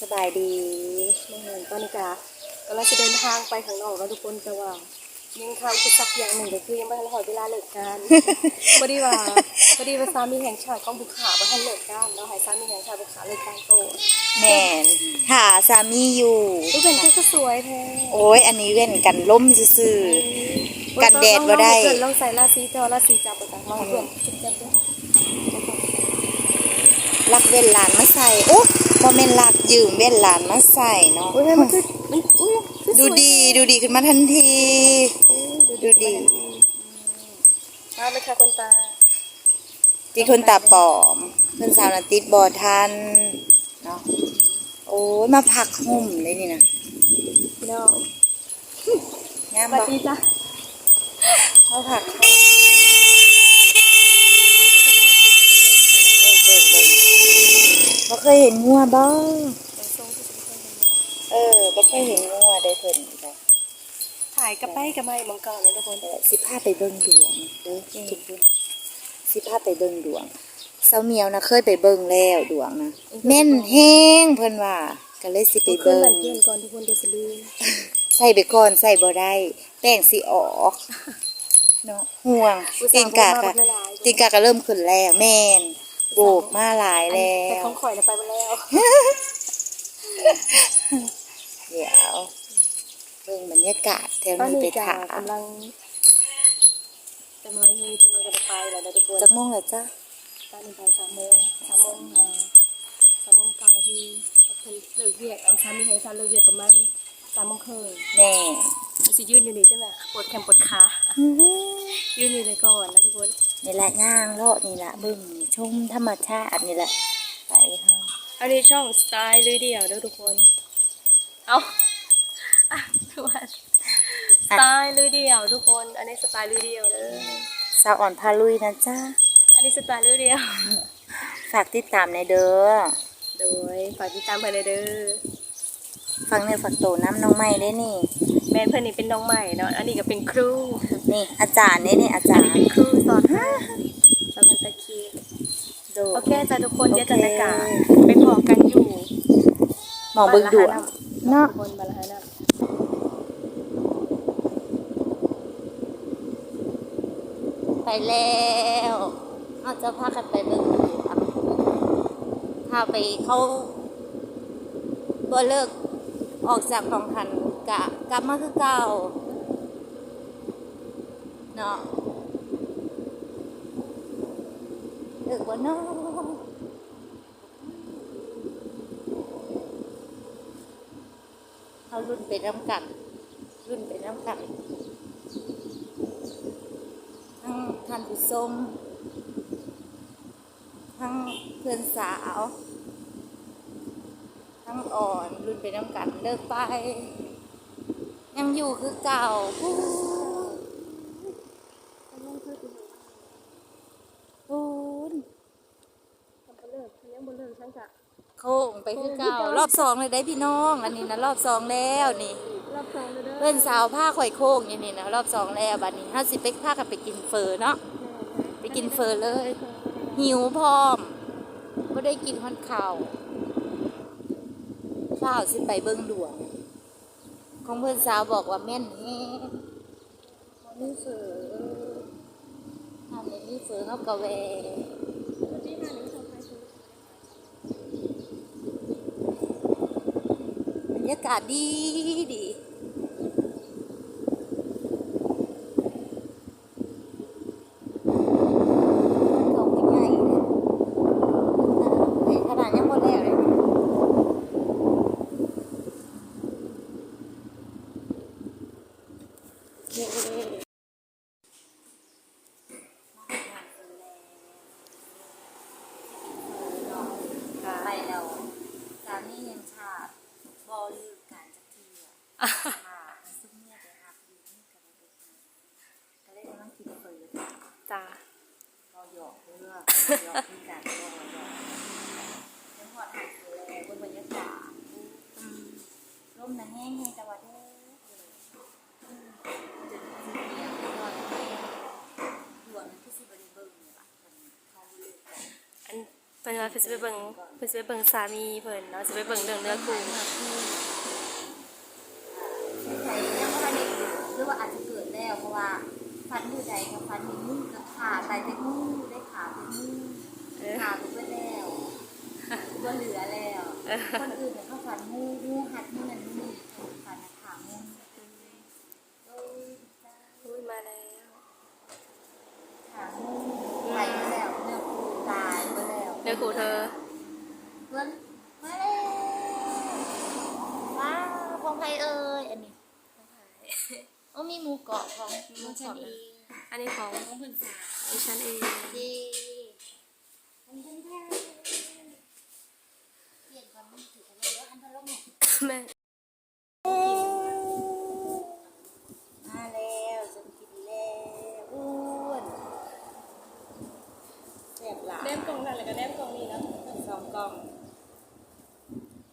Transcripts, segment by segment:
สบายดีเมื่อตอนนี้กะก็เราจะเดินทางไปข้างนอกแล้วทุกคนแต่ว่ายังทำคือสักอย่างหนึ่งก็คือยังไม่ทันหอดเวลาเลิกงานพอดีว่าพอดีว่าสามีแห่งชาติของบุคคาบ่ทันเลิกงานเนาะให้สามีแห่งชาติบุคคาเลิกงานโตแม่นค่ะสามีอยู่ทุกคนคือก็สวยแท้โอ้ยอันนี้เว้นกันล่มซื่อๆกันแดดบ่ได้ลองลองใส่ราศีเจ้าราศีจับบ่จังลองเปลี่ยนจุดจับดูลักเว้นหลานมาใส่โอ้ บ่แม่นลักยืมเว้นหลานมาใส่เนาะโอ้ยให้มันคือมันอุ้ยคือสดูวยดีดูดีขึ้นมาทันทีโอ้ยดูดีมาเลยค่ะคนตาที่คนตาปลอมเพิ่นสาวน่ะติดบ่ทันเนาะ โอ้ยมาพักห่มเลยนี่นะพี่น้องงามสวัสบ่ดีจ้ะมาพักห่มเบิ่งเบิ่งเบิ่ง บ่เคยเห็นงัวบ่เป็นทรงที่สวยงามเออบ่เคยเห็นงัวได้เพิ่นจ้ะถ่ายกระไปกระไม่มังกรเลยทุกคนแต่สิพาไปเบิ่งดวงเด้อทุกคนสิพาไปเบิ่งดวงเสาเหมียวนะเคยไปเบิ่งแล้วดวงนะแม่นแฮงเพิ่นว่าก็เลยสิไปเพื่อนเบิ่บังนเพื่อนก่อนทุกคนเดี๋ยวจะลืมใส่ไปก่อนใส่บ่ได้แป้งสิออกเนาะห่วงติงกาก็ติงกาก็เริ่มขึ้นแล้วแม่น โบกมาหลายแล้แต่ว ของข่อยน่ะไปหมดแล้วเดี๋ยวเบิ่งบรรยากาศแถวตอนนี้นี้ไปจะถากำลังจะมาเฮ้ยจะมาจะไปแล้วนะทุกคน จักโมงแล้วจ้ะตอนนี้ไปสามโมงสามโมงอ่าสามโมงเก้านาทีก็คือเลิกเรียกอันช้ามีเหตุการณ์เลิกเรียกประมาณสามโมงครึ่งแม่ มันสิยืนอยู่นี่จ้ะแม่ปวดแขนปวดขายืนอยู่เลยก่อนนะทุกคนนี่แหละย่างเลาะนี่แหละเบิ่งชมธรรมชาตินี่แหละไปเฮาอันนี้ช่องสไตล์ลุยเดี่ยวเด้อทุกคน เอาอะทุกคนสไตล์ลุยเดี่ยวทุกคน อันนี้สไตล์ลุยเดี่ยวเด้อสาวอ่อนพาลุยนะจ้าอันนี้สไตล์ลุยเดี่ยว ฝากติดตามในอยเด้อ โดยฝากติดตามไปเลยเด้อฟังเนื้อฝักโตน้ำน้องใหม่ได้นี่แม่เพื่อนนี่เป็นน้องใหม่เนาะอันนี้ก็เป็นครูนี่อาจารย์นี่นี่อาจาอันรนี้ย์เป็นครูสอนให้สอนพันตะคีโดโอเคจ้ะทุกคนโอเคเดี๋ยวจะรายการไปพอกันอยู่หมองเบิ่งดวงเนาะเนาะทุกคนมาละฮะนะไปแล้วเราจะพากันไปเบิ่งดวงพาไปเขาบ่เลิกออกจากของทัน กะกลับมาคือเก่าเนาะเลิกบ่เนาะเอารุ่นไปน้ำกัน รุ่นไปน้ำกันทั้งท่านผู้ชมทั้งเพื่อนสาว ทั้งอ่อน รุ่นไปน้ำกันเลิกไป อยู่คือเก่าพูพูนบ่เลิกยังบ่เลิกฉันจะโค้งไปคือเก่ารอบสองเลยได้พี่น้อง อันนี้นะรอบสองแล้วนี่รับฟังเด้อเพื่อนสาวผ้าข่อยโค้งอย่างนี้นะรอบสองแล้วบัดนี้ห้าสิบไปพากันไปกินเฟอเนาะไปกินเฟอเลย หิวพร้อมก็ได้กินฮอนข้าวข้าวสิไปเบิ้งดวง ของเพื่อนสาวบอกว่าแม่นแฮ่มันนี้เฟอทำในนี้เฟอเขากะเวบรรยากาศดีดีเขาไม่ใหญ่เลยแต่ขนาดยังหมดแล้วเลย ไปแล้วสามียังชาติบอลืมการจักเทียค่ะซุ่มเนี่ยไปหักอยู่นี่กับไปก็เลยกำลังคิดเปิด จ้า เราหยอกเพื่อหยอกที่กันก็หยอกจังหวัดหักเลยบนบ รรยากาศร่มนะแห้งแห้งแต่ว่าเด้อจะสีเขียวแล้วก็ดวงนั้นคือสิบริเบิงเนี่ยล่ะเขาเลือกกันอันเพิ่นว่าเพิ่นสิไปเบิ่งเพิ่นสิไปเบิ่งสามีเพิ่นเนาะสิไปเบิ่งเรื่องเนื้อคู่ใครยังไม่ได้หรือว่าอาจจะเกิดแล้วเพราะว่าฟันอยู่ใดกับฟันมีมือกับขาตายแต่มือได้ ขาเป็นมือเออขาตัวไปแล้วตัวเหลือแล้ว คนอื่นเนี่ยเขาฟันมูมูหัดมูนั่นมูนี่ฟันขามูโอ้ยอุ้ยมาแล้วขามูไปแล้วเนื้อคู่ตายไปแล้วเนื้อคู่เธอเพื่อนมาแล้วว้าวของใครเอ่ยอันนี้โอ้มีหมูเกาะของหมูชันเองอันนี้ของของเพื่อนสาว ดิฉันเองดีของเพื่อนแท้เปลี่ยนก่อนมันถืออะไรวะอันตรายแม่มาแล้วจะกินแล้วอ้วนแซ่บหลายแนมกล่องนั่นแล้วก็แนมกล่องนี้นะสองกล่อง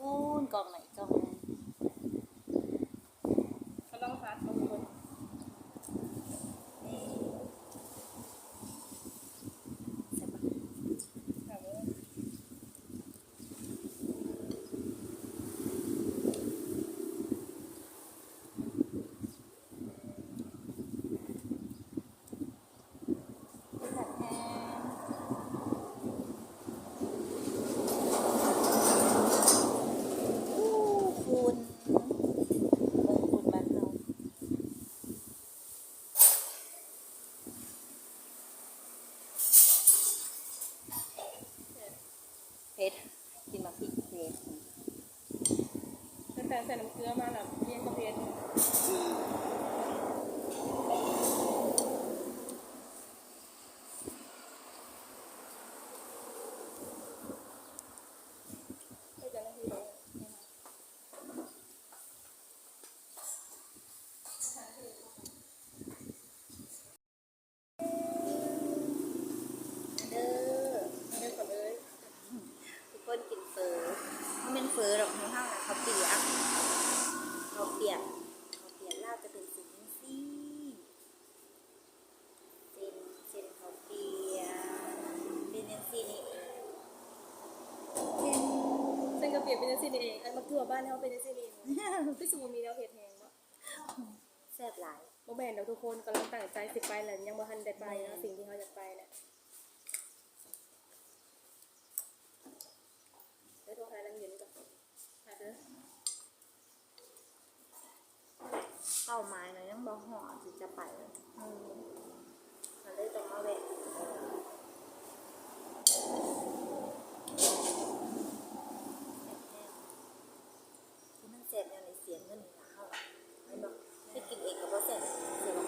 อ้วนกล่องไหนกล่องไหน เขาต้องพัดบางคน นี่แซ่บปะ ถามว่า ผัดแห้งอู้คุณเบิ่งคุณบ้านเรา เผ็ดกินมาพิเผ็ดแต่ใส่น้ำเกลือมาแล้วเมี่ยนก็เพชรก็จะนั่งที่ไหน เด้อ เรื่องก่อนเลย ทุกคนกินเฟอมันเป็นเฟอหรอกข้างๆเขาเปียกเขาเปียกเขาเปียกลาบจะเป็นสีนี้สิเส้นเส้นเขาเปียกเป็นยังสีนี่เองเส้น เส้นกระเปียกเป็นจังซี่นี่เอง อันมักทั่วบ้านเฮาเป็นจังซี่นี่เองพี่สมมุติมีแนวเฮ็ดแฮงบ่แซ่บหลายบ่แม่นดอกทุกคนกำลังตั้งใจสิไปแหละยังบ่ทันได้ไปนะสิ่งที่เฮาอยากไปน่ะเดี๋ยวโทรหานางเย็นก่อนหาเด้อเป้าหมายนะยังบอกห่อสิจะไปอืมมันเลยต้องมาแวะกินเออคือมันเสร็จอย่างในเสียงเงินหนาเท่าไหร่ไม่บอกไม่กินเองก็บ่เสร็จใช่ไหม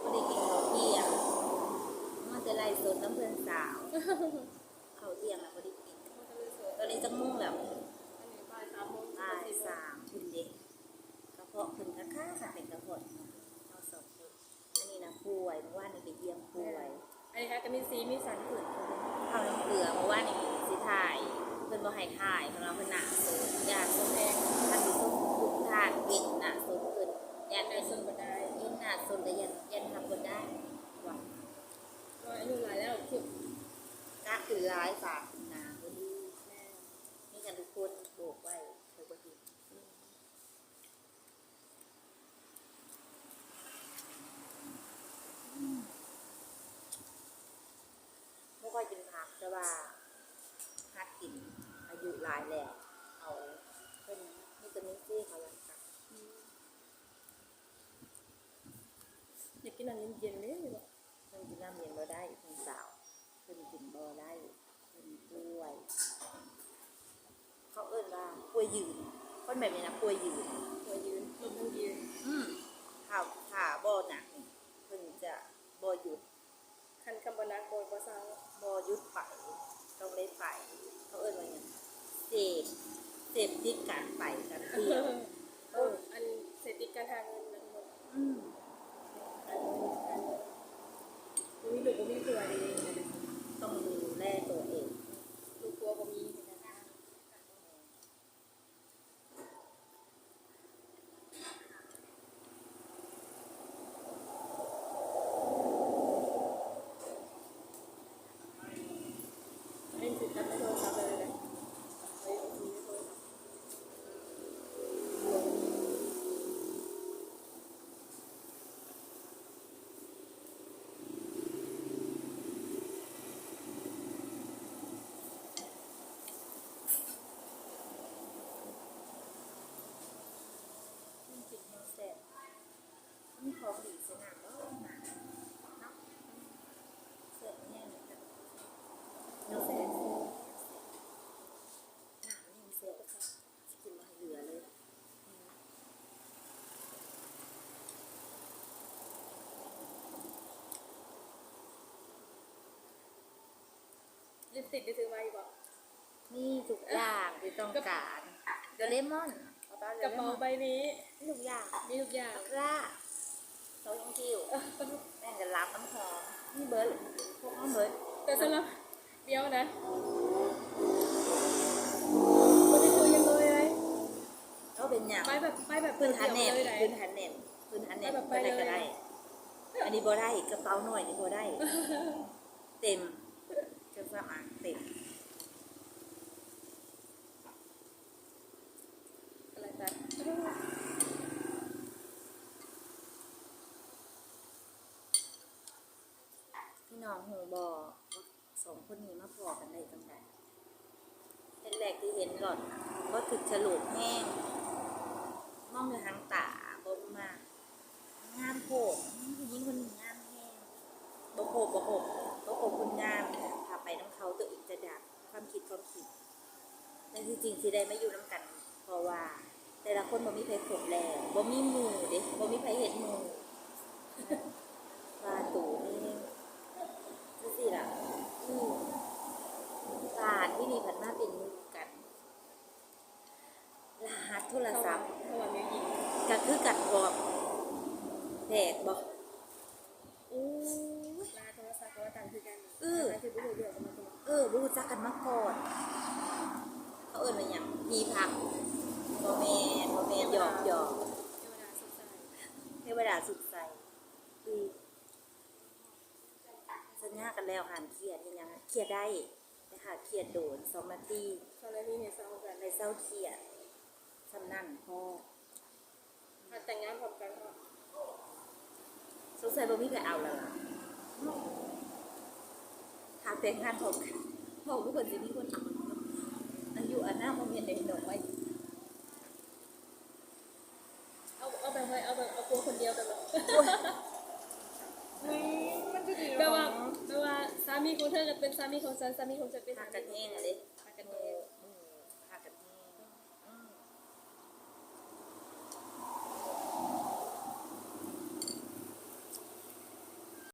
ไม่ได้กินข้าวเที่ยงมันจะไล่สดน้ำเพื่อน สาวข้าวเที่ยงอะไม่ได้กินตอนนี้จะมุ่งแล้วอันนี้บ่าย3โมงบ่ายสามคุณเด็กกระเพาะขึ้นกระค่าค่ะเป็นกระเพาะเนาะเราสองคนอันนี้นะป่วยเมื่อวานนี้ไปเยี่ยมป่วยอันนี้ค่ะก็มีสีมีสันขึ้นข้าวน้ำเกลือเมื่อวานนี้สิถ่ายเพิ่นบ่ให้ถ่ายเพราะเราเพิ่นหนาโซนยานส้มแดงทันสิส้มทุกทานเป็นหนาโซนเพิ่นยานได้ได้ส้ส้นมบ่ได้ยินหนาโซนก็ยันยันทำบ่ได้ว่าก็อายุหลาย แล้วคือกะคือร้ายฝากหนาบ่ดีมีกันทุกคนโบกไว้เธอบ่ดีบ่ค่อยกินผักแต่ว่าหัดกินอายุหลายแล้วเอาเป็นวิตามินซีเขาแล้วค่ะอยากกินอันเย็นๆเลยบ่เพิ่นกินน้ำเย็นบ่ได้เพิ่นสาว เพิ่นกินบ่ได้เพิ่นป่วย เขาเอิ้นว่าป่วยยืนคนแบบนี้นะป่วยยืนตัวยืนลมทั้งยืน อืมถ้าถ้าบ่หนักนี่เพิ่นจะบ่หยุดคันคำบ่นักบ่บ่เศร้าบ่หยุดไปต้องได้ไปเขาเอิ้นว่าหยังเสพเสพติดการไปการเที่ยวเอออันเศรษฐกิจการหาเงินนะทุกคนอืมอันอันมีลูก บ่มีผัวดี ต้องดูแลตัวเอง ลูกผัวบ่มีเล่นสิจับในโทรศัพท์เลยเลยเฮ้ยมีในโทรศัพท์ จริงๆมันแซ่บมีของดีสนามก็หนาเนาะเสื้อเนี่ยเหมือนกันเราแซ่บหนามันยังแซ่บกินมาให้เหลือเลย ลิปสติกได้ซื้อไว้บ่นี่ทุกอย่างที่ต้องการเดลเลมอนกระเป๋าใบนี้ทุกอย่างมีทุกอย่างตะกร้าโซยงคิวแม่งจะรับน้ำหอมนี่เบิร์ดพวกน้องเบิร์ดแต่สำหรับเดียวนะมันจะคุยกันเลยไหมก็เป็นอย่างไปแบบไปแบบพื้นฐานแหนมเลยไหนพื้นฐานแหนมพื้นฐานแหนมไปไปแบบไปได้ก็เลยได้ อันนี้บ่ได้กระเป๋าหน่อยนี่บ่ได้ เต็มเครื่องสำอางเต็ม อะไรจ๊ะ พี่ น้องหูบอสองคนนี้มาพอกันได้จังไดเป็นแรกที่เห็นหลอดก็ถึกฉลุแห้งมองด้วยหางตาบ่มากงามโผล่ผู้หญิงคนนี้งามแห้งบโผล่บ่โผล่บ่โผล่คนงามพาไปน้ำเขาตัวเองจะดักความคิดความคิดแต่ที่จริงที่ได้ไม่อยู่น้ำกัน เพราะว่า แต่ละคนบ่มีใครครบแล้วบ่มีมู่เด้บ่มีใครเห็นมู่ว่าตู่นี่จังซี่ล่ะอือการที่นี่ผันมาเป็นหมู่กันรหัส โทรศัพท์สวัสดีหญิงก็คือกันพร้อมแตกบ่อู้ลาโทรศัพท์ก็ว่าต่างคือกันเออคือผู้เดียวกันมาตัวเออบ่รู้จักกันมาก่อนเขาเอิ้นว่าหยังพีพักบ่แม่นบ่แม่นหยอกหยอกเทวดาสุขใจเทวดาสุดใสคือสัญญากันแล้วหามเครียดยังยังเครียดได้แต่หากเครียดโดนสองนาทีตอนแรกนี่เนี่ยเศร้ากันในเศร้าเครียด สำนั่นพ่อมาแต่งงานพร้อมกันก็สงสัยบ่มีใครเอาแล้วล่ะหากแต่งงานพร้อมกันพ่อทุกคนสิมีคนเอาอายุอันหน้าบ่มีอันใดดอกไว้เอาเอาแบบไว้เอาแบบเอาตัวคนเดียวกันแบบมันจะดีแบบว่าแบบว่าสามีของเธอก็เป็นสามีของฉันสามีของฉันเป็นหัสากมีกันของแห้งฉัอะนเด้